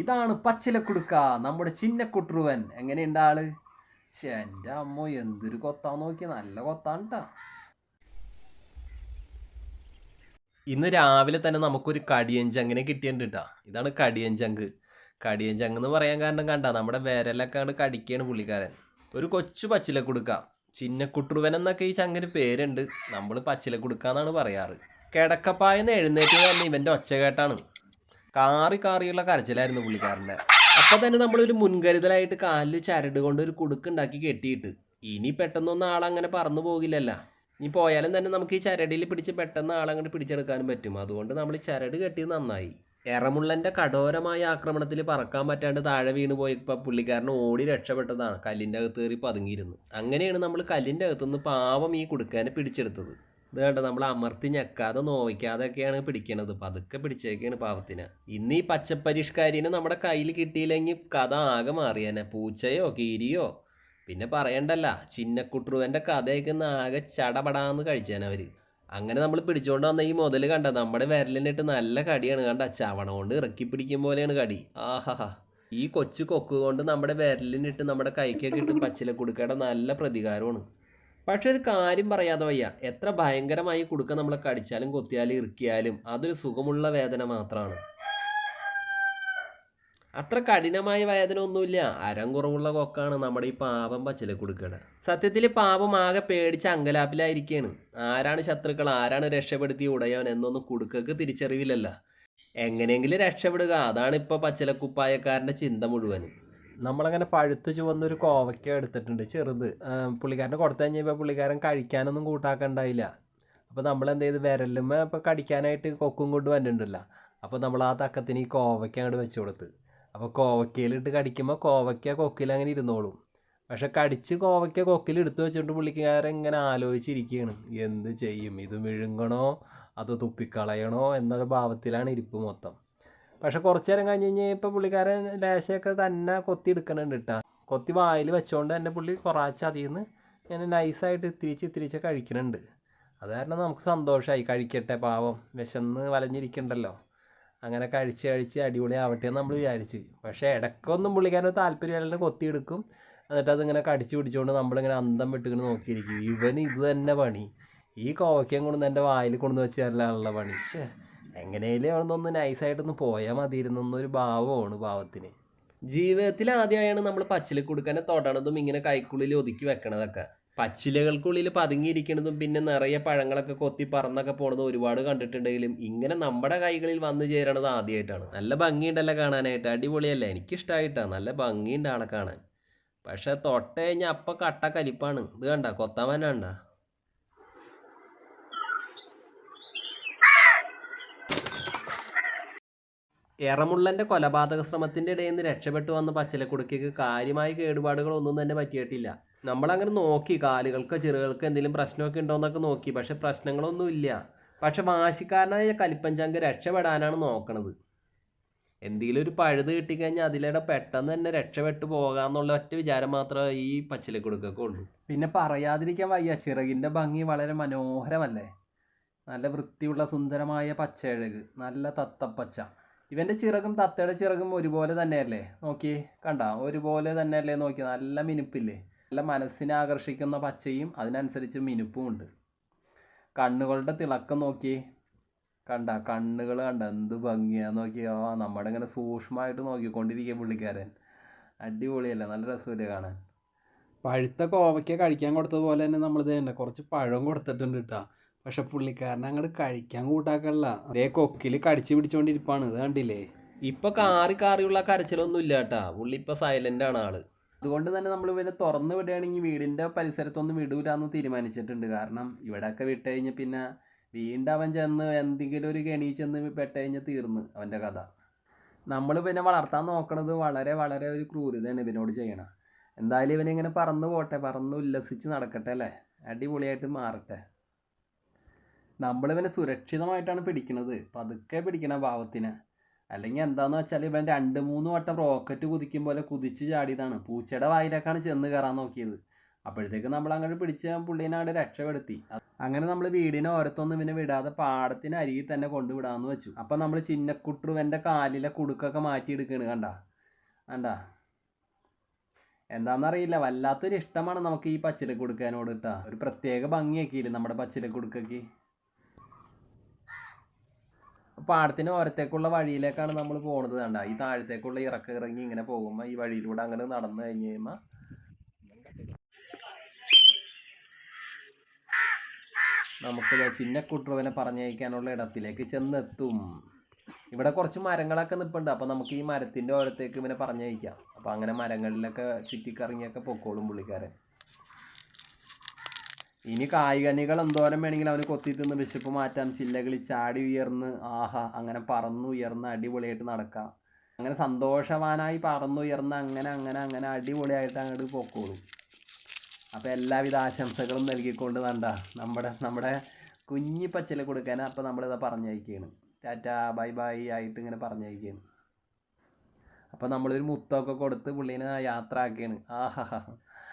ഇതാണ് പച്ചില പച്ചിലക്കുടുക്ക നമ്മുടെ ചിന്നക്കുട്ടുറുവൻ. എങ്ങനെയുണ്ട് ആൾ? ശ്ശെ, എന്റെ അമ്മ എന്തൊരു കൊത്താൻ നോക്കി നല്ല കൊത്താണ് ഇന്ന് രാവിലെ തന്നെ നമുക്കൊരു കടിയഞ്ചങ്ങനെ കിട്ടിയിട്ടുണ്ട് കേട്ടാ ഇതാണ് കടിയഞ്ചങ്ക്. കടിയഞ്ചങ്ക് എന്ന് പറയാൻ കാരണം കണ്ട നമ്മുടെ വിരലൊക്കെ അങ്ങോട്ട് കടിക്കുകയാണ് പുള്ളിക്കാരൻ. ഒരു കൊച്ചു പച്ചില കൊടുക്ക. ചിന്നക്കുട്ടുറുവൻ എന്നൊക്കെ ഈ ചങ്ങന് പേരുണ്ട്. നമ്മൾ പച്ചില കൊടുക്കാന്നാണ് പറയാറ്. കിടക്കപ്പായെന്ന് എഴുന്നേറ്റ് തന്നെ ഇവന്റെ ഒച്ച കേട്ടാണ് കാറി കാറിയുള്ള കരച്ചിലായിരുന്നു പുള്ളിക്കാരന്റെ. അപ്പം തന്നെ നമ്മളൊരു മുൻകരുതലായിട്ട് കാലിൽ ചരട് കൊണ്ട് ഒരു കുടുക്കുണ്ടാക്കി കെട്ടിയിട്ട് ഇനി പെട്ടെന്നൊന്നും ആളങ്ങനെ പറന്നു പോകില്ലല്ലോ. ഇനി പോയാലും തന്നെ നമുക്ക് ഈ ചരടിയിൽ പിടിച്ച് പെട്ടെന്ന് ആളങ്ങോട്ട് പിടിച്ചെടുക്കാനും പറ്റും. അതുകൊണ്ട് നമ്മൾ ചരട് കെട്ടിയത് നന്നായി. എറമുള്ളന്റെ കഠോരമായ ആക്രമണത്തിൽ പറക്കാൻ പറ്റാണ്ട് താഴെ വീണ് പോയപ്പോൾ പുള്ളിക്കാരൻ ഓടി രക്ഷപ്പെട്ടതാണ്. കല്ലിന്റെ അകത്ത് കയറി പതുങ്ങിയിരുന്നു. അങ്ങനെയാണ് നമ്മൾ കല്ലിന്റെ അകത്തുനിന്ന് പാവം ഈ കുടുക്കാനെ പിടിച്ചെടുത്തത്. ഇത് കണ്ട നമ്മൾ അമർത്തി ഞെക്കാതെ നോവിക്കാതെയൊക്കെയാണ് പിടിക്കണത്. പതുക്കെ പിടിച്ചേക്കാണ് പാവത്തിന്. ഇന്ന് ഈ പച്ചപ്പരിഷ്കാരിനെ നമ്മുടെ കയ്യിൽ കിട്ടിയില്ലെങ്കിൽ കഥ ആകെ മാറിയനെ പൂച്ചയോ കീരിയോ? പിന്നെ പറയണ്ടല്ല ചിന്നക്കുട്രുവന്റെ കഥയൊക്കെ ആകെ ചടപടാന്ന് കഴിച്ചാനവര് അങ്ങനെ നമ്മൾ പിടിച്ചോണ്ട് വന്ന ഈ മുതൽ കണ്ട നമ്മുടെ വിരലിനിട്ട് നല്ല കടിയാണ് കണ്ട ചവണ കൊണ്ട് ഇറക്കി പിടിക്കും പോലെയാണ് കടി. ആഹാ ഈ കൊച്ചു കൊക്ക് കൊണ്ട് നമ്മുടെ വിരലിനിട്ട് നമ്മുടെ കൈക്കൊക്കെ ഇട്ട് പച്ചില കുടുക്കയുടെ നല്ല പ്രതികാരമാണ്. പക്ഷെ ഒരു കാര്യം പറയാതെ വയ്യ. എത്ര ഭയങ്കരമായി കുടുക്ക നമ്മളെ കടിച്ചാലും കൊത്തിയാലും ഇറുക്കിയാലും അതൊരു സുഖമുള്ള വേദന മാത്രമാണ് അത്ര കഠിനമായ വേദന ഒന്നുമില്ല. അരം കുറവുള്ള കൊക്കാണ് നമ്മുടെ ഈ പാപം പച്ചില കൊടുക്കണ സത്യത്തിൽ പാപം ആകെ പേടിച്ച് അങ്കലാപ്പിലായിരിക്കുകയാണ് ആരാണ് ശത്രുക്കൾ? ആരാണ് രക്ഷപ്പെടുത്തി ഉടയവൻ എന്നൊന്നും കുടുക്കക്ക് തിരിച്ചറിവില്ലല്ല. എങ്ങനെയെങ്കിലും രക്ഷപ്പെടുക. അതാണ് ഇപ്പോൾ പച്ചിലക്കുപ്പായക്കാരന്റെ ചിന്ത മുഴുവനും. നമ്മളങ്ങനെ പഴുത്ത് ചുവന്നൊരു കോവയ്ക്ക എടുത്തിട്ടുണ്ട് ചെറുത്. പുള്ളിക്കാരനെ കൊടുത്തു കഴിഞ്ഞപ്പോൾ പുള്ളിക്കാരൻ കഴിക്കാനൊന്നും കൂട്ടാക്കണ്ടായില്ല. അപ്പോൾ നമ്മൾ എന്ത് ചെയ്ത് വിരലുമ്മ ഇപ്പോൾ കടിക്കാനായിട്ട് കൊക്കും കൊണ്ട് വന്നിട്ടുണ്ടല്ലോ. അപ്പോൾ നമ്മൾ ആ തക്കത്തിന് ഈ കോവയ്ക്ക അങ്ങോട്ട് വെച്ച് കൊടുത്ത്. അപ്പോൾ കോവയ്ക്കയിലിട്ട് കടിക്കുമ്പോൾ കോവയ്ക്ക കൊക്കിൽ അങ്ങനെ ഇരുന്നോളും. പക്ഷെ കടിച്ച് കോവയ്ക്ക കൊക്കിൽ എടുത്തു വെച്ചിട്ട് പുള്ളിക്കാരൻ ഇങ്ങനെ ആലോചിച്ചിരിക്കുകയാണ് എന്ത് ചെയ്യും? ഇത് വിഴുങ്ങണോ? അതോ തുപ്പിക്കളയണോ? എന്നുള്ള ഭാവത്തിലാണ് ഇരിപ്പ് മൊത്തം. പക്ഷെ കുറച്ചു നേരം കഴിഞ്ഞ് കഴിഞ്ഞാൽ ഇപ്പോൾ പുള്ളിക്കാരൻ ലേശമൊക്കെ തന്നെ കൊത്തി എടുക്കണുണ്ട് കേട്ടോ കൊത്തി വായിൽ വെച്ചുകൊണ്ട് തന്നെ പുള്ളി കുറച്ച് അതിൽ നിന്ന് ഇങ്ങനെ നൈസായിട്ട് ഇത്തിരിച്ച് ഇത്തിരിച്ച് കഴിക്കുന്നുണ്ട് അത് കാരണം നമുക്ക് സന്തോഷമായി കഴിക്കട്ടെ പാവം. വിശന്ന് വലഞ്ഞിരിക്കണ്ടല്ലോ. അങ്ങനെ കഴിച്ച് കഴിച്ച് അടിപൊളി ആവട്ടെ എന്ന് നമ്മൾ വിചാരിച്ച്. പക്ഷേ ഇടയ്ക്കൊന്നും പുള്ളിക്കാരൻ കൊത്തി കൊത്തിയെടുക്കും എന്നിട്ട് അതിങ്ങനെ കടിച്ചു പിടിച്ചുകൊണ്ട് നമ്മളിങ്ങനെ അന്തം വിട്ടിങ്ങനെ നോക്കിയിരിക്കും. ഇവന് ഇത് തന്നെ പണി. ഈ കോവയ്ക്കം കൊണ്ടുവന്ന് എന്റെ വായിൽ കൊണ്ടുവന്ന് വെച്ച് തരലാണുള്ള പണി. ശ്ശേ. എങ്ങനെയും അവിടുന്നൊന്ന് നിന്ന് നൈസായിട്ടൊന്ന് പോയാൽ മതിയിരുന്നു എന്നൊരു ഭാവമാണ് ഭാവത്തിന് ജീവിതത്തിൽ ആദ്യമായാണ് നമ്മൾ പച്ചില കൊടുക്കാനെ തൊടണതും ഇങ്ങനെ കൈക്കുള്ളിൽ ഒതുക്കി വെക്കണതൊക്കെ. പച്ചിലകൾക്കുള്ളിൽ പതുങ്ങിയിരിക്കണതും പിന്നെ നിറയെ പഴങ്ങളൊക്കെ കൊത്തി പറന്നൊക്കെ പോണതും ഒരുപാട് കണ്ടിട്ടുണ്ടെങ്കിലും ഇങ്ങനെ നമ്മുടെ കൈകളിൽ വന്നു ചേരണത് ആദ്യമായിട്ടാണ് നല്ല ഭംഗിയുണ്ടല്ലോ കാണാനായിട്ട്. അടിപൊളിയല്ല? എനിക്കിഷ്ടമായിട്ടാണ് നല്ല ഭംഗിയുണ്ട് ആളെ കാണാൻ. പക്ഷെ തൊട്ട് കഴിഞ്ഞാൽ അപ്പം കട്ട കലിപ്പാണ്. ഇത് കണ്ട? കൊത്താൻ വേണ്ട എറമുള്ളന്റെ കൊലപാതക ശ്രമത്തിന്റെ ഇടയിൽ നിന്ന് രക്ഷപ്പെട്ടു വന്ന പച്ചിലക്കുടുക്കിക്ക് കാര്യമായ കേടുപാടുകളൊന്നും തന്നെ പറ്റിയിട്ടില്ല. നമ്മളങ്ങനെ നോക്കി കാലുകൾക്കോ ചെറുകൾക്കോ എന്തെങ്കിലും പ്രശ്നമൊക്കെ ഉണ്ടോയെന്നൊക്കെ നോക്കി. പക്ഷെ പ്രശ്നങ്ങളൊന്നും ഇല്ല. പക്ഷെ വാശിക്കാരനായ കലിപ്പഞ്ചാങ്ക് രക്ഷപ്പെടാനാണ് നോക്കണത്. എന്തെങ്കിലും ഒരു പഴുത് കിട്ടിക്കഴിഞ്ഞാൽ അതിലൂടെ പെട്ടെന്ന് തന്നെ രക്ഷപ്പെട്ടു പോകാമെന്നുള്ള ഒറ്റ വിചാരം മാത്രമേ ഈ പച്ചിലക്കുടുക്കൊക്കെ ഉള്ളൂ. പിന്നെ പറയാതിരിക്കാൻ വയ്യ. ചിറകിന്റെ ഭംഗി വളരെ മനോഹരമല്ലേ? നല്ല വൃത്തിയുള്ള സുന്ദരമായ പച്ചഴക് നല്ല തത്തപ്പച്ച. ഇവന്റെ ചിറകും തത്തയുടെ ചിറകും ഒരുപോലെ തന്നെയല്ലേ? നോക്കി കണ്ട? ഒരുപോലെ തന്നെയല്ലേ നോക്കി? നല്ല മിനുപ്പില്ലേ? നല്ല മനസ്സിനെ ആകർഷിക്കുന്ന പച്ചയും അതിനനുസരിച്ച് മിനുപ്പും ഉണ്ട്. കണ്ണുകളുടെ തിളക്കം നോക്കി കണ്ട? കണ്ണുകൾ കണ്ട? എന്ത് ഭംഗിയാ നോക്കി. ആ നമ്മുടെ ഇങ്ങനെ സൂക്ഷ്മമായിട്ട് നോക്കിക്കൊണ്ടിരിക്കുക പുള്ളിക്കാരൻ. അടിപൊളിയല്ലേ? നല്ല രസമില്ലേ കാണാൻ. പഴുത്ത കോവയ്ക്ക കഴിക്കാൻ കൊടുത്തതുപോലെ തന്നെ നമ്മൾ ഇത് തന്നെ കുറച്ച് പഴം കൊടുത്തിട്ടുണ്ട് കേട്ടോ പക്ഷെ പുള്ളിക്കാരൻ അങ്ങോട്ട് കഴിക്കാൻ കൂട്ടാക്കല്ല. അതേ കൊക്കിൽ കടിച്ചു പിടിച്ചോണ്ടിരിപ്പാണ്. ഇത് കണ്ടില്ലേ? ഇപ്പൊ കാറി കാറിയുള്ള കരച്ചിലൊന്നും ഇല്ല കേട്ടാ പുള്ളി ഇപ്പൊ സൈലന്റ് ആണ് ആൾ. അതുകൊണ്ട് തന്നെ നമ്മൾ ഇവരെ തുറന്ന് വിടുകയാണെങ്കിൽ വീടിന്റെ പരിസരത്തൊന്നും വിടൂലെന്ന് തീരുമാനിച്ചിട്ടുണ്ട്. കാരണം ഇവിടെയൊക്കെ വിട്ട് കഴിഞ്ഞ പിന്നെ വീണ്ടും അവൻ ചെന്ന് എന്തെങ്കിലും ഒരു കെണി ചെന്ന് പെട്ട് കഴിഞ്ഞാൽ തീർന്ന് അവന്റെ കഥ. നമ്മൾ പിന്നെ വളർത്താൻ നോക്കണത് വളരെ വളരെ ഒരു ക്രൂരതയാണ് ഇവനോട് ചെയ്യണം എന്തായാലും ഇവനിങ്ങനെ പറന്ന് പോട്ടെ പറന്ന് ഉല്ലസിച്ച് നടക്കട്ടെ അല്ലേ? അടിപൊളിയായിട്ട് മാറട്ടെ. നമ്മളിവനെ സുരക്ഷിതമായിട്ടാണ് പിടിക്കണത്. പതുക്കെ പിടിക്കണ ഭാവത്തിന്. അല്ലെങ്കിൽ എന്താന്ന് വെച്ചാൽ ഇവൻ രണ്ട് മൂന്ന് വട്ടം റോക്കറ്റ് കുതിക്കും പോലെ കുതിച്ച് ചാടിയതാണ്. പൂച്ചയുടെ വായിലേക്കാണ് ചെന്ന് കയറാൻ നോക്കിയത്. അപ്പോഴത്തേക്ക് നമ്മൾ അങ്ങോട്ട് പിടിച്ച് പുള്ളീനെ അവിടെ രക്ഷപ്പെടുത്തി. അങ്ങനെ നമ്മൾ വീടിനെ ഓരത്തൊന്നും പിന്നെ വിടാതെ പാടത്തിന് അരികിൽ തന്നെ കൊണ്ടുവിടാന്ന് വെച്ചു. അപ്പം നമ്മൾ ചിന്നക്കുട്ടുവന്റെ കാലിലെ കുടുക്കൊക്കെ മാറ്റിയെടുക്കണ് കണ്ട? കണ്ട? എന്താണെന്നറിയില്ല വല്ലാത്തൊരു ഇഷ്ടമാണ് നമുക്ക് ഈ പച്ചില കൊടുക്കാനോട് കേട്ടാ ഒരു പ്രത്യേക ഭംഗിയൊക്കെ നമ്മുടെ പച്ചില കൊടുക്കൊക്കെ? പാടത്തിന് ഓരത്തേക്കുള്ള വഴിയിലേക്കാണ് നമ്മൾ പോണത് കണ്ട. ഈ താഴത്തേക്കുള്ള ഇറക്ക ഇറങ്ങി ഇങ്ങനെ പോകുമ്പോൾ ഈ വഴിയിലൂടെ അങ്ങനെ നടന്നു കഴിഞ്ഞ് കഴിയുമ്പോൾ നമുക്ക് ചിന്നക്കുട്ടുവനെ പറഞ്ഞയക്കാനുള്ള ഇടത്തിലേക്ക് ചെന്നെത്തും. ഇവിടെ കുറച്ച് മരങ്ങളൊക്കെ നിൽപ്പുണ്ട് അപ്പോൾ നമുക്ക് ഈ മരത്തിന്റെ ഓരത്തേക്ക് ഇവനെ പറഞ്ഞയക്കാം. അപ്പോൾ അങ്ങനെ മരങ്ങളിലൊക്കെ ചുറ്റിക്കറങ്ങിയൊക്കെ പൊക്കോളും പുള്ളിക്കാരൻ. ഇനി കായികനികൾ എന്തോരം വേണമെങ്കിലും അവന് കൊത്തി തിന്ന് വിശപ്പ് മാറ്റാം ചില്ലകളിൽ ചാടി ഉയർന്ന് ആഹാ അങ്ങനെ പറന്നുയർന്ന് അടിപൊളിയായിട്ട് നടക്കാം. അങ്ങനെ സന്തോഷവാനായി പറന്നുയർന്ന് അങ്ങനെ അങ്ങനെ അങ്ങനെ അടിപൊളിയായിട്ട് അങ്ങോട്ട് പൊക്കോളും. അപ്പോൾ എല്ലാവിധ ആശംസകളും നൽകിക്കൊണ്ട് നണ്ട നമ്മുടെ നമ്മുടെ കുഞ്ഞി പച്ചില കൊടുക്കാൻ അപ്പോൾ നമ്മളിതാ പറഞ്ഞയക്കുകയാണ് ടാറ്റ ബൈ ബൈ ആയിട്ട് ഇങ്ങനെ പറഞ്ഞയക്കുകയാണ് അപ്പോൾ നമ്മളൊരു മുത്തൊക്കെ കൊടുത്ത് പുള്ളീനെ യാത്ര ആക്കുകയാണ് ആഹാ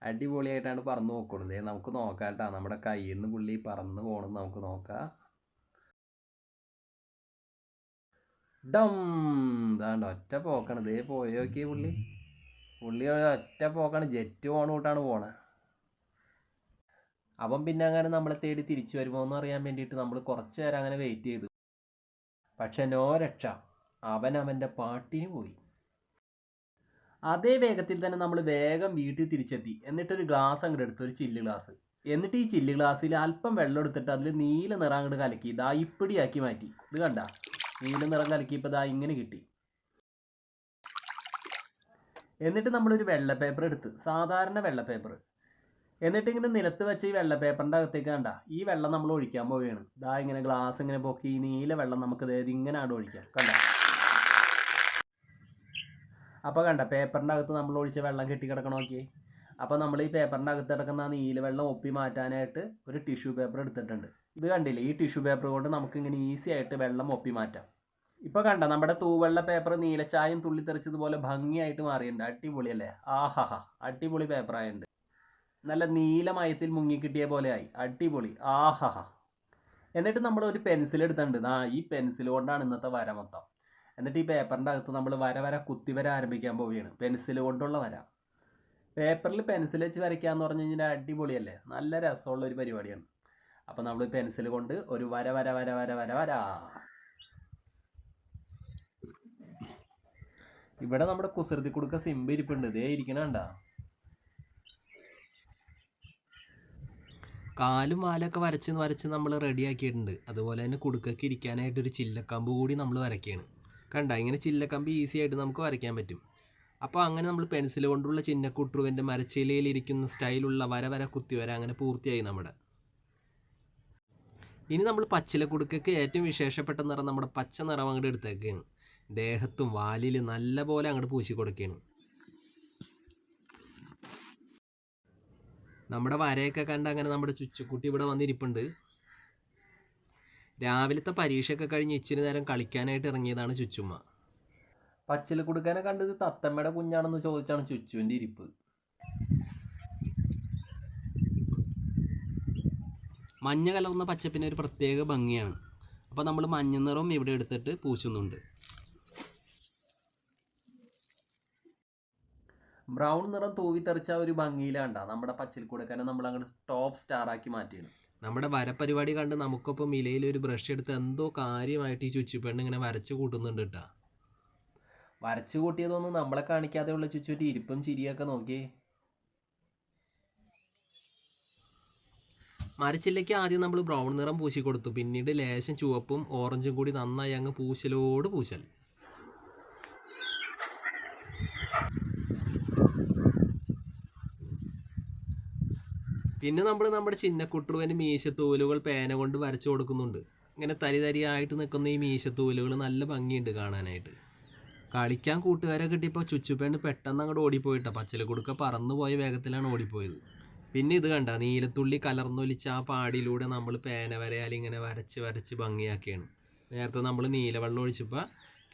അടിപൊളിയായിട്ടാണ് പറന്ന് നോക്കുള്ളൂ നമുക്ക് നോക്കാം കേട്ടോ നമ്മുടെ കയ്യിൽ നിന്ന് പുള്ളി പറന്ന് പോകണം നമുക്ക് നോക്കാം. ഡം. ഇതാണ്ട് ഒറ്റ പോക്കാണ്. ദേ പോയി നോക്കിയേ പുള്ളി. പുള്ളി ഒറ്റ പോക്കാണ്. ജെറ്റ് പോണ കൂട്ടാണ് പോണേ. അവൻ പിന്നെ അങ്ങനെ നമ്മളെ തേടി തിരിച്ചു വരുമോ എന്ന് അറിയാൻ വേണ്ടിയിട്ട് നമ്മൾ കുറച്ച് നേരം അങ്ങനെ വെയിറ്റ് ചെയ്തു. പക്ഷെ നോ രക്ഷ. അവൻ അവന്റെ പാട്ടിന് പോയി. അതേ വേഗത്തിൽ തന്നെ നമ്മൾ വേഗം വീട്ടിൽ തിരിച്ചെത്തി. എന്നിട്ടൊരു ഗ്ലാസ് അങ്ങോട്ട് എടുത്തു ഒരു ചില്ല് ഗ്ലാസ് എന്നിട്ട് ഈ ചില്ല് ഗ്ലാസ്സിൽ അല്പം വെള്ളം എടുത്തിട്ട് അതിൽ നീല നിറം അങ്ങോട്ട് കലക്കി. ഇതാ ഇപ്പിടിയാക്കി മാറ്റി. ഇത് കണ്ട? നീല നിറം കലക്കിയപ്പോൾ ഇതാ ഇങ്ങനെ കിട്ടി. എന്നിട്ട് നമ്മളൊരു വെള്ള പേപ്പർ എടുത്ത്. സാധാരണ വെള്ള പേപ്പർ എന്നിട്ട് ഇങ്ങനെ നിലത്ത് വെച്ച് ഈ വെള്ള പേപ്പറിന്റെ അകത്തേക്ക് കണ്ട? ഈ വെള്ളം നമ്മൾ ഒഴിക്കാൻ പോവുകയാണ്. ഇതാ ഇങ്ങനെ ഗ്ലാസ് ഇങ്ങനെ പൊക്കി നീല വെള്ളം നമുക്ക് അതായത് ഇങ്ങനെ ആണ് ഒഴിക്കാം. കണ്ട? അപ്പോൾ കണ്ട പേപ്പറിന്റെ അകത്ത് നമ്മൾ ഒഴിച്ച വെള്ളം കെട്ടി കെട്ടിക്കിടക്കണം നോക്കി അപ്പോൾ നമ്മൾ ഈ പേപ്പറിന്റെ അകത്ത് കിടക്കുന്ന നീല വെള്ളം ഒപ്പി മാറ്റാനായിട്ട് ഒരു ടിഷ്യൂ പേപ്പർ എടുത്തിട്ടുണ്ട്. ഇത് കണ്ടില്ലേ ഈ ടിഷ്യൂ പേപ്പർ കൊണ്ട് നമുക്ക് ഇങ്ങനെ ഈസി ആയിട്ട് വെള്ളം ഒപ്പി മാറ്റാം. ഇപ്പോൾ കണ്ട നമ്മുടെ തൂവെള്ള പേപ്പർ നീലച്ചായം തുള്ളിത്തെറിച്ചതുപോലെ ഭംഗിയായിട്ട് മാറിയിട്ടുണ്ട്. അടിപൊളിയല്ലേ ആഹാഹാ അടിപൊളി പേപ്പറായുണ്ട് നല്ല നീലമയത്തിൽ മുങ്ങിക്കിട്ടിയ ആയി. അടിപൊളി ആഹാഹാ. എന്നിട്ട് നമ്മൾ ഒരു പെൻസിൽ എടുത്തിട്ടുണ്ട്. ആ ഈ പെൻസിൽ കൊണ്ടാണ് ഇന്നത്തെ വര മൊത്തം. എന്നിട്ട് ഈ പേപ്പറിന്റെ അകത്ത് നമ്മൾ വര വര കുത്തി വര ആരംഭിക്കാൻ പോവുകയാണ്. പെൻസിൽ കൊണ്ടുള്ള വര. പേപ്പറിൽ പെൻസിൽ വെച്ച് വരയ്ക്കാന്ന് പറഞ്ഞു കഴിഞ്ഞാൽ അടിപൊളിയല്ലേ? നല്ല രസമുള്ള ഒരു പരിപാടിയാണ്. അപ്പോൾ നമ്മൾ പെൻസിൽ കൊണ്ട് ഒരു വര വര വര വര വര വര. ഇവിടെ നമ്മുടെ കുസൃതി കൊടുക്ക സിമ്പ് ഇരിപ്പുണ്ട്. ഇതേ ഇരിക്കണണ്ട കാലും വാലൊക്കെ വരച്ച് വരച്ച് നമ്മൾ റെഡിയാക്കിയിട്ടുണ്ട് അതുപോലെ തന്നെ കുടുക്കൊക്കെ ഇരിക്കാനായിട്ട് ഒരു ചില്ലക്കമ്പ് കൂടി നമ്മൾ വരയ്ക്കുകയാണ് കണ്ട ഇങ്ങനെ ചില്ലക്കമ്പി ഈസി ആയിട്ട് നമുക്ക് വരയ്ക്കാൻ പറ്റും. അപ്പോൾ അങ്ങനെ നമ്മൾ പെൻസിൽ കൊണ്ടുള്ള ചിന്നക്കുട്ടുവിന്റെ മരച്ചിലയിൽ ഇരിക്കുന്ന സ്റ്റൈലുള്ള വര വര കുത്തി വര അങ്ങനെ പൂർത്തിയായി നമ്മുടെ. ഇനി നമ്മൾ പച്ചില കുടുക്കയ്ക്ക് ഏറ്റവും വിശേഷപ്പെട്ട നിറം നമ്മുടെ പച്ച നിറം അങ്ങോട്ട് എടുത്തേക്കാണ്. ദേഹത്തും വാലിൽ നല്ല പോലെ അങ്ങോട്ട് പൂശി കൊടുക്കുകയാണ് നമ്മുടെ വരയൊക്കെ കണ്ട് അങ്ങനെ നമ്മുടെ ചുച്ചുക്കുട്ടി ഇവിടെ വന്നിരിപ്പുണ്ട്. രാവിലത്തെ പരീക്ഷയൊക്കെ കഴിഞ്ഞ് ഇച്ചിരി നേരം കളിക്കാനായിട്ട് ഇറങ്ങിയതാണ് ചുച്ചുമ്മ. പച്ചില കൊടുക്കാനെ കണ്ടത് തത്തമ്മയുടെ കുഞ്ഞാണെന്ന് ചോദിച്ചാണ് ചുച്ചുവിന്റെ ഇരിപ്പ്. മഞ്ഞ കലർന്ന പച്ചപ്പിന് ഒരു പ്രത്യേക ഭംഗിയാണ്. അപ്പോൾ നമ്മൾ മഞ്ഞ നിറവും ഇവിടെ എടുത്തിട്ട് പൂശുന്നുണ്ട്. ബ്രൗൺ നിറം തൂവിത്തെറിച്ച ഒരു ഭംഗിയിലാണ്ടാ നമ്മുടെ പച്ചിൽ കൊടുക്കാനെ നമ്മൾ അങ്ങോട്ട് ടോപ്പ് സ്റ്റാർ ആക്കി മാറ്റിയാണ്. നമ്മുടെ വരപരിപാടി കണ്ട് നമുക്കൊപ്പം ഇലയിൽ ഒരു ബ്രഷ് എടുത്ത് എന്തോ കാര്യമായിട്ട് ഈ ചുച്ചുപെണ്ണ് ഇങ്ങനെ വരച്ചു കൂട്ടുന്നുണ്ട് കേട്ടാ വരച്ചു കൂട്ടിയതൊന്നും നമ്മളെ കാണിക്കാതെ ഉള്ള ചുച്ചുവിന്റെ ഇരിപ്പും ചിരിയൊക്കെ നോക്കിയേ. മരച്ചില്ലയ്ക്ക് ആദ്യം നമ്മൾ ബ്രൗൺ നിറം പൂശി കൊടുത്തു പിന്നീട് ലേശം ചുവപ്പും ഓറഞ്ചും കൂടി നന്നായി അങ്ങ് പൂശലോട് പൂശൽ. പിന്നെ നമ്മൾ നമ്മുടെ ചിന്നക്കുട്ടുവന് മീശത്തൂലുകൾ പേന കൊണ്ട് വരച്ചു കൊടുക്കുന്നുണ്ട്. ഇങ്ങനെ തരി തരിയായിട്ട് നിൽക്കുന്ന ഈ മീശത്തൂലുകൾ നല്ല ഭംഗിയുണ്ട് കാണാനായിട്ട്. കളിക്കാൻ കൂട്ടുകാരെ കിട്ടിയപ്പോൾ ചുച്ചുപേണ് പെട്ടെന്ന് അങ്ങോട്ട് ഓടിപ്പോയിട്ടാ. പച്ചില കൊടുക്ക പറന്നു പോയ വേഗത്തിലാണ് ഓടിപ്പോയത്. പിന്നെ ഇത് കണ്ട നീലത്തുള്ളി കലർന്നൊലിച്ച ആ പാടിയിലൂടെ നമ്മൾ പേന വരയാൽ ഇങ്ങനെ വരച്ച് വരച്ച് ഭംഗിയാക്കിയാണ്. നേരത്തെ നമ്മൾ നീലവെള്ളം ഒഴിച്ചപ്പോൾ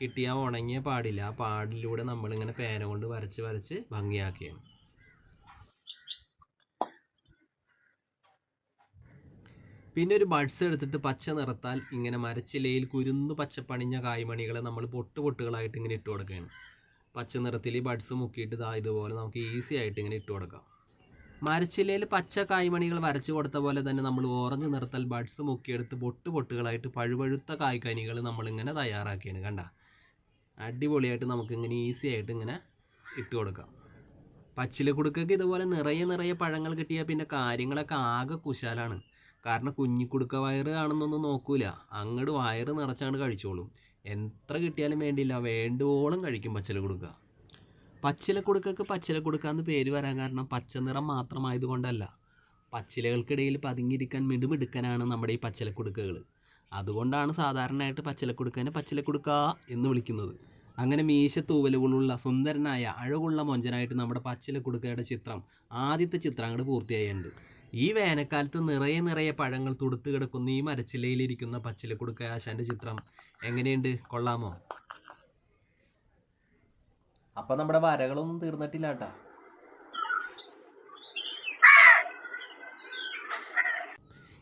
കിട്ടിയ ഉണങ്ങിയ പാടില്ല. ആ പാടിലൂടെ നമ്മളിങ്ങനെ പേന കൊണ്ട് വരച്ച് വരച്ച് ഭംഗിയാക്കിയാണ്. പിന്നെ ഒരു ബഡ്സ് എടുത്തിട്ട് പച്ച നിറത്താൽ ഇങ്ങനെ മരച്ചിലയിൽ കുരുന്ന് പച്ചപ്പണിഞ്ഞ കായ്മണികളെ നമ്മൾ പൊട്ട് പൊട്ടുകളായിട്ട് ഇങ്ങനെ ഇട്ട് കൊടുക്കുകയാണ്. പച്ച നിറത്തിൽ ഈ ബഡ്സ് മുക്കിയിട്ട് ഇതാ ഇതുപോലെ നമുക്ക് ഈസി ആയിട്ട് ഇങ്ങനെ ഇട്ട് കൊടുക്കാം. മരച്ചിലയിൽ പച്ച കായ്മണികൾ വരച്ചു കൊടുത്ത പോലെ തന്നെ നമ്മൾ ഓറഞ്ച് നിറത്താൽ ബഡ്സ് മുക്കിയെടുത്ത് പൊട്ട് പൊട്ടുകളായിട്ട് പഴുപഴുത്ത കായ്ക്കനികൾ നമ്മളിങ്ങനെ തയ്യാറാക്കിയാണ് കണ്ട. അടിപൊളിയായിട്ട് നമുക്കിങ്ങനെ ഈസി ആയിട്ട് ഇങ്ങനെ ഇട്ട് കൊടുക്കാം. പച്ചില കുടുക്കൊക്കെ ഇതുപോലെ നിറയെ നിറയെ പഴങ്ങൾ കിട്ടിയാൽ പിന്നെ കാര്യങ്ങളൊക്കെ ആകെ കുശാലാണ്. കാരണം കുഞ്ഞിക്കുടുക്ക വയറ് കാണുന്നൊന്നും നോക്കൂല. അങ്ങട് വയറ് നിറച്ചാണ് കഴിച്ചോളും. എത്ര കിട്ടിയാലും വേണ്ടിയില്ല. വേണ്ടുവോളം കഴിക്കും പച്ചില കുടുക്ക. പച്ചില കുടുക്കക്ക് പച്ചില കുടുക്ക എന്ന് പേര് വരാൻ കാരണം പച്ച നിറം മാത്രമായതുകൊണ്ടല്ല പച്ചിലകൾക്കിടയിൽ പതുങ്ങിയിരിക്കാൻ മിടുമിടുക്കനാണ് നമ്മുടെ ഈ പച്ചിലക്കുടുക്കകൾ അതുകൊണ്ടാണ് സാധാരണയായിട്ട് പച്ചിലക്കുടുക്കനെ പച്ചിലക്കുടുക്ക എന്ന് വിളിക്കുന്നത്. അങ്ങനെ മീശ തൂവലുകളുള്ള സുന്ദരനായ അഴകുള്ള മൊഞ്ചനായിട്ട് നമ്മുടെ പച്ചിലക്കുടുക്കയുടെ ചിത്രം ആദ്യത്തെ ചിത്രം അങ്ങോട്ട് പൂർത്തിയായിട്ടുണ്ട്. ഈ വേനൽക്കാലത്ത് നിറയെ നിറയെ പഴങ്ങൾ തുടുത്ത് കിടക്കുന്ന. ഈ മരച്ചിലയിലിരിക്കുന്ന പച്ചിലക്കുടുക്ക ആശാന്റെ ചിത്രം എങ്ങനെയുണ്ട്? കൊള്ളാമോ? അപ്പൊ നമ്മുടെ വരകളൊന്നും തീർന്നിട്ടില്ല കേട്ടാ.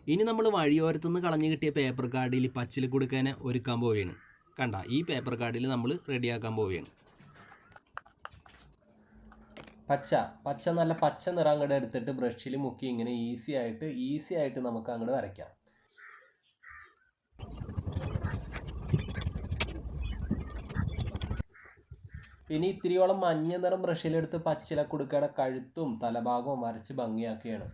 ഇനി നമ്മൾ വഴിയോരത്തുനിന്ന് കളഞ്ഞു കിട്ടിയ പേപ്പർ കാർഡിൽ പച്ചില കൊടുക്കാൻ ഒരുക്കാൻ പോവുകയാണ്. കണ്ട ഈ പേപ്പർ കാർഡിൽ നമ്മൾ റെഡിയാക്കാൻ പോവുകയാണ്. പച്ച പച്ച നല്ല പച്ച നിറം അങ്ങോട്ട് എടുത്തിട്ട് ബ്രഷിൽ മുക്കി ഇങ്ങനെ ഈസി ആയിട്ട് ഈസി ആയിട്ട് നമുക്ക് അങ്ങോട്ട് വരയ്ക്കാം. ഇനി ഇത്തിരിയോളം മഞ്ഞ നിറം ബ്രഷിലെടുത്ത് പച്ചില കുടുക്കയുടെ കഴുത്തും തലഭാഗവും വരച്ച് ഭംഗിയാക്കുകയാണ്.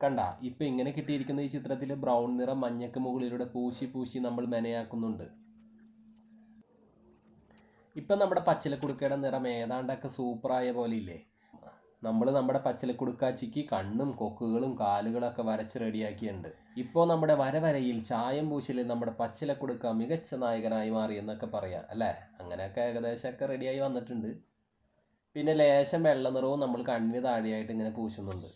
കണ്ട ഇപ്പൊ ഇങ്ങനെ കിട്ടിയിരിക്കുന്ന ഈ ചിത്രത്തിൽ ബ്രൗൺ നിറം മഞ്ഞക്ക് മുകളിലൂടെ പൂശി പൂശി നമ്മൾ മെനയാക്കുന്നുണ്ട്. ഇപ്പൊ നമ്മുടെ പച്ചിലക്കുടുക്കയുടെ നിറം ഏതാണ്ടൊക്കെ സൂപ്പറായ പോലെ ഇല്ലേ നമ്മൾ നമ്മുടെ പച്ചിലക്കുടുക്കാച്ചിക്ക് കണ്ണും കൊക്കുകളും കാലുകളൊക്കെ വരച്ച് റെഡിയാക്കിയിട്ടുണ്ട്. ഇപ്പോൾ നമ്മുടെ വരവരയിൽ ചായം പൂശിൽ നമ്മുടെ പച്ചിലക്കുടുക്ക മികച്ച നായകനായി മാറി എന്നൊക്കെ പറയാം അല്ലേ? അങ്ങനെയൊക്കെ ഏകദേശമൊക്കെ റെഡിയായി വന്നിട്ടുണ്ട്. പിന്നെ ലേശം വെള്ള നിറവും നമ്മൾ കണ്ണിന് താഴെയായിട്ട് ഇങ്ങനെ പൂശുന്നുണ്ട്.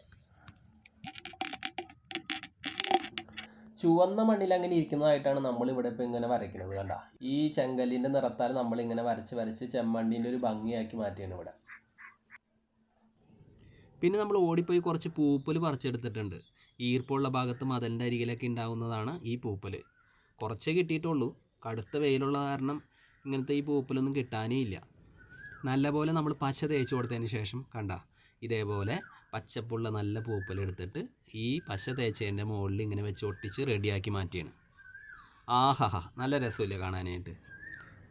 ചുവന്ന മണ്ണിൽ അങ്ങനെ ഇരിക്കുന്നതായിട്ടാണ് നമ്മൾ ഇവിടെ ഇപ്പം ഇങ്ങനെ വരയ്ക്കുന്നത് കണ്ട? ഈ ചെങ്കല്ലിന്റെ നിറത്താൽ നമ്മൾ ഇങ്ങനെ വരച്ച് വരച്ച് ചെമ്മണ്ണിന്റെ ഒരു ഭംഗിയാക്കി മാറ്റിയാണ് ഇവിടെ. പിന്നെ നമ്മൾ ഓടിപ്പോയി കുറച്ച് പൂപ്പൽ പറിച്ചെടുത്തിട്ടുണ്ട്. ഈർപ്പുള്ള ഭാഗത്ത് മതലിന്റെ അരികിലൊക്കെ ഉണ്ടാകുന്നതാണ് ഈ പൂപ്പൽ കുറച്ചേ കിട്ടിയിട്ടുള്ളൂ. കടുത്ത വെയിലുള്ള കാരണം ഇങ്ങനത്തെ ഈ പൂപ്പലൊന്നും കിട്ടാനേ ഇല്ല. നല്ലപോലെ നമ്മൾ പച്ച തേച്ച് കൊടുത്തതിന് ശേഷം കണ്ട? ഇതേപോലെ പച്ചപ്പുള്ള നല്ല പൂപ്പലെടുത്തിട്ട് ഈ പച്ച തേച്ചതിന്റെ മുകളിൽ ഇങ്ങനെ വെച്ച് ഒട്ടിച്ച് റെഡിയാക്കി മാറ്റിയാണ്. ആഹാ നല്ല രസമില്ല കാണാനായിട്ട്.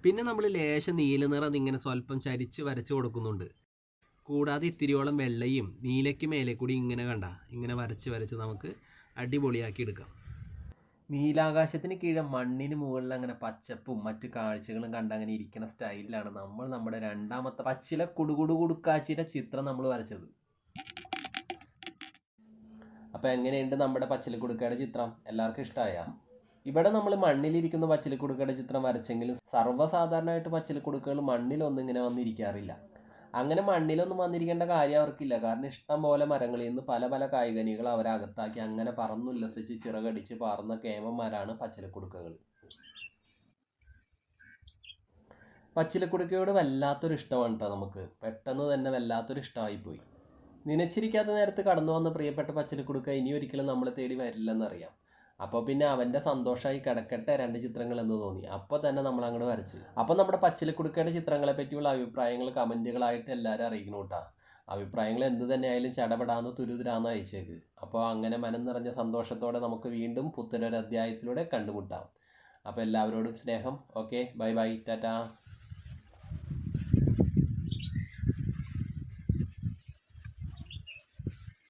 പിന്നെ നമ്മൾ ലേശം നീല നിറം ഇങ്ങനെ സ്വല്പം ചരിച്ച് വരച്ച് കൊടുക്കുന്നുണ്ട്. കൂടാതെ ഇത്തിരിയോളം വെള്ളയും നീലയ്ക്ക് മേലെ കൂടി ഇങ്ങനെ കണ്ട ഇങ്ങനെ വരച്ച് വരച്ച് നമുക്ക് അടിപൊളിയാക്കി എടുക്കാം. നീലാകാശത്തിന് കീഴെ മണ്ണിന് മുകളിൽ അങ്ങനെ പച്ചപ്പും മറ്റു കാഴ്ചകളും കണ്ട് അങ്ങനെ ഇരിക്കുന്ന സ്റ്റൈലിലാണ് നമ്മൾ നമ്മുടെ രണ്ടാമത്തെ പച്ചില കുടുകുടു കുടുക്കാച്ചിയുടെ ചിത്രം നമ്മൾ വരച്ചത്. അപ്പോൾ എങ്ങനെയുണ്ട് നമ്മുടെ പച്ചിലക്കുടുക്കയുടെ ചിത്രം? എല്ലാവർക്കും ഇഷ്ടമായ ഇവിടെ നമ്മൾ മണ്ണിലിരിക്കുന്ന പച്ചിലക്കുടുക്കയുടെ ചിത്രം വരച്ചെങ്കിലും സർവസാധാരണമായിട്ട് പച്ചിലക്കുടുക്കകൾ മണ്ണിലൊന്നും ഇങ്ങനെ വന്നിരിക്കാറില്ല. അങ്ങനെ മണ്ണിലൊന്നും വന്നിരിക്കേണ്ട കാര്യം അവർക്കില്ല. കാരണം ഇഷ്ടം പോലെ മരങ്ങളിൽ നിന്ന് പല പല കായികനികൾ അവരകത്താക്കി അങ്ങനെ പറന്നുല്ലസിച്ച് ചിറകടിച്ച് പാർന്ന കേമന്മാരാണ് പച്ചിലക്കുടുക്കകൾ. പച്ചിലക്കുടുക്കയോട് വല്ലാത്തൊരു ഇഷ്ടമാണ് കേട്ടോ നമുക്ക്. പെട്ടെന്ന് തന്നെ വല്ലാത്തൊരു ഇഷ്ടമായിപ്പോയി നനച്ചിരിക്കാത്ത നേരത്ത് കടന്നു വന്ന പ്രിയപ്പെട്ട പച്ചിലക്കുടുക്ക ഇനി ഒരിക്കലും നമ്മളെ തേടി വരില്ലെന്നറിയാം. അപ്പോൾ പിന്നെ അവന്റെ സന്തോഷമായി കിടക്കട്ടെ രണ്ട് ചിത്രങ്ങൾ എന്ന് തോന്നി. അപ്പോൾ തന്നെ നമ്മൾ അങ്ങോട്ട് വരച്ചു. അപ്പോൾ നമ്മുടെ പച്ചിലക്കുടുക്കയുടെ ചിത്രങ്ങളെ പറ്റിയുള്ള അഭിപ്രായങ്ങൾ കമന്റുകളായിട്ട് എല്ലാവരും അറിയിക്കണം കേട്ടോ അഭിപ്രായങ്ങൾ എന്ത് തന്നെയായാലും ചടപെടാന്ന് തുരുതുരാന്ന് അയച്ചേക്ക്. അപ്പോൾ അങ്ങനെ മനം നിറഞ്ഞ സന്തോഷത്തോടെ നമുക്ക് വീണ്ടും പുത്തനൊരു അധ്യായത്തിലൂടെ കണ്ടുമുട്ടാം. അപ്പോൾ എല്ലാവരോടും സ്നേഹം. Okay bye bye tata.